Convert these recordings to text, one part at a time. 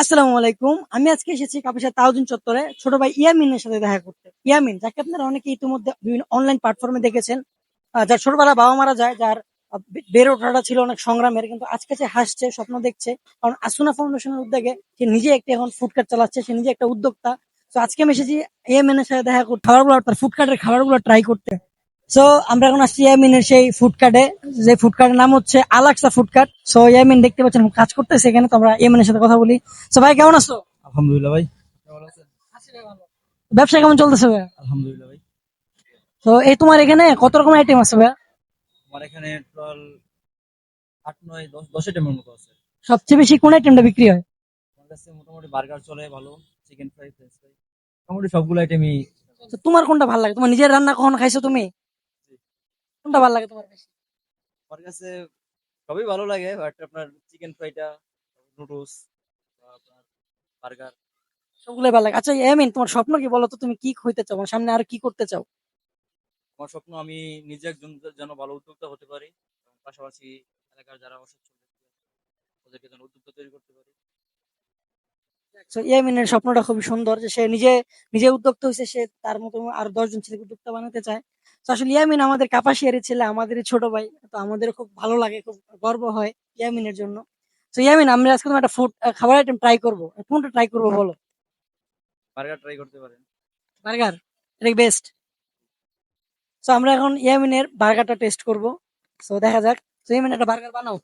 আসসালামু আলাইকুম। আমি আজকে এসেছি কাপিসা তাউদিন চত্বরে ছোট ভাই ইয়ামিনের সাথে দেখা করতে। ইয়ামিন, যাকে আপনারা অনেকে ইতিমধ্যে বিভিন্ন অনলাইন প্ল্যাটফর্মে দেখেছেন যার ছোটবেলা বাবা মারা যায়, যার বেড়ে ওঠাটা ছিল অনেক সংগ্রামের, কিন্তু আজকে সে হাসছে, স্বপ্ন দেখছে, কারণ আসুনা ফাউন্ডেশনের উদ্যোগে সে নিজে একটি এখন ফুডকার্ট চালাচ্ছে, সে নিজে একটা উদ্যোক্তা। তো আজকে আমি এসেছি ইয়ামিনের সাথে দেখা করতে। খাবারগুলো তার ফুডকার্টের খাবারগুলো ট্রাই করতে। সো আমরা এখন আসছি ইয়ামিনের সেই ফুডকার্টে যে ফুডকার্টের নাম হচ্ছে আলাক্সা ফুডকার্ট সো ইয়ামিন দেখতে পাচ্ছেন কাজ করতেছে এখানে তো আমরা ইয়ামিনের সাথে কথা বলি। সো ভাই কেমন আছো? আলহামদুলিল্লাহ ভাই। ব্যবসা কেমন চলতেছে ভাই? আলহামদুলিল্লাহ ভাই। তো এই তোমার এখানে কত রকম আইটেম আছে ভাই? আমার এখানে টোটাল আট নয় দশ দশ আইটেমের মতো আছে। সবচেয়ে বেশি কোন আইটেমটা বিক্রি হয়? আমার কাছে মোটামুটি বার্গার চলে ভালো। চিকেন ফ্রাই ফ্রেঞ্চ ফ্রাই মোটামুটি সবগুলো আইটেমই তোমার কোনটা ভালো লাগে? তোমার নিজের রান্না কখন খাইছো তুমি? কোনটা ভালো লাগে তোমার বেশি? আমার কাছে সবই ভালো লাগে বাট আপনার চিকেন ফ্রাইটা নুডলস আপনার বার্গার সবগুলোই ভালো লাগে। আচ্ছা এমিন তোমার স্বপ্ন কি বলো তো? তুমি কি হইতে চাও? মানে সামনে আর কি করতে চাও? আমার স্বপ্ন আমি নিজে একজন যেন ভালো উদ্যোক্তা হতে পারি এবং পাশাপাশি এলাকার যারা অসচ্ছল ব্যক্তি ওদেরকে যেন উদ্যোক্তা তৈরি করতে পারি। তো ইয়ামিনের স্বপ্নটা খুবই সুন্দর যে সে নিজে নিজে উদ্যোক্তা হয়েছে সে তার মতো আর দশজন ছেলেকে উদ্যোক্তা বানাতে চায়। তো আসলে ইয়ামিন আমাদের কাপাসিয়ারি ছেলে আমাদের ছোট ভাই তো আমাদের খুব ভালো লাগে খুব গর্ব হয় ইয়ামিনের জন্য। তো ইয়ামিন আমরা আজকে তোমার একটা ফুড খাবার আইটেম ট্রাই করব। কোনটা ট্রাই করব বলো? বার্গার ট্রাই করতে পারেন। বার্গার এটা বেস্ট তো আমরা এখন ইয়ামিনের বার্গারটা টেস্ট করব। তো দেখা যাক। তো ইয়ামিন একটা বার্গার বানাও।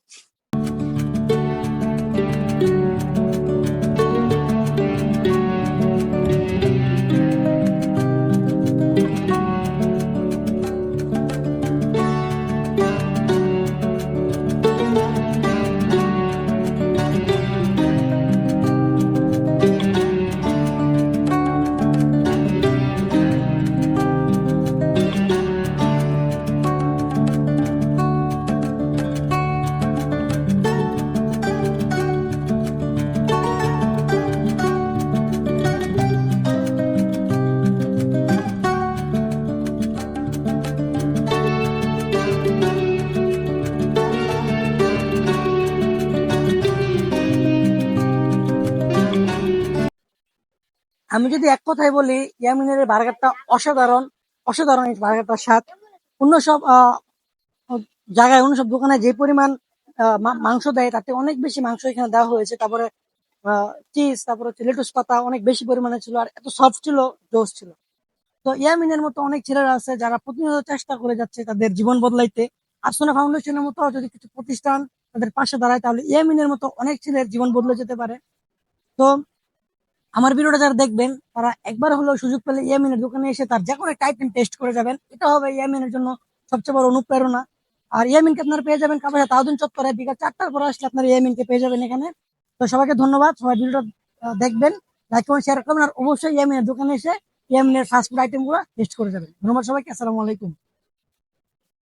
আমি যদি এক কথায় বলি, ইয়ামিনের বার্গারটা অসাধারণ অসাধারণ বার্গারটার স্বাদ। অন্য সব জায়গায়, অন্য সব দোকানে যে পরিমাণ মাংস দেয়, তাতে অনেক বেশি মাংস এখানে দেওয়া হয়েছে। তারপরে চিজ, তারপরে হচ্ছে লেটুস পাতা অনেক বেশি পরিমাণে ছিল আর এত সফট ছিল জোস ছিল। তো ইয়ামিনের মতো অনেক ছেলেরা আছে যারা প্রতিনিয়ত চেষ্টা করে যাচ্ছে তাদের জীবন বদলাইতে। আসনা ফাউন্ডেশনের মতো যদি কিছু প্রতিষ্ঠান তাদের পাশে দাঁড়ায়, তাহলে ইয়ামিনের মতো অনেক ছেলের জীবন বদলে যেতে পারে। তো আমার ভিডিওটা যারা দেখবেন, তারা একবার হলেও সুযোগ পেলে ইয়ামিনের দোকানে এসে তার যে কোনো আইটেম টেস্ট করে যাবেন। এটা হবে ইয়ামিনের জন্য সবচেয়ে বড় অনুপ্রেরণা। আর ইয়ামিনকে আপনারা পেয়ে যাবেন কাপাসা তাউদিন চত্বরে, বিকাল চারটার পর আসলে আপনারা ইয়ামিনকে পেয়ে যাবেন এখানে। তো সবাইকে ধন্যবাদ, সবাই ভিডিওটা দেখবেন লাইক কমেন্ট শেয়ার করবেন, আর অবশ্যই ইয়ামিনের দোকানে এসে ইয়ামিনের ফাস্ট ফুড আইটেমগুলো টেস্ট করে যাবেন। ধন্যবাদ সবাইকে, আসসালামু আলাইকুম।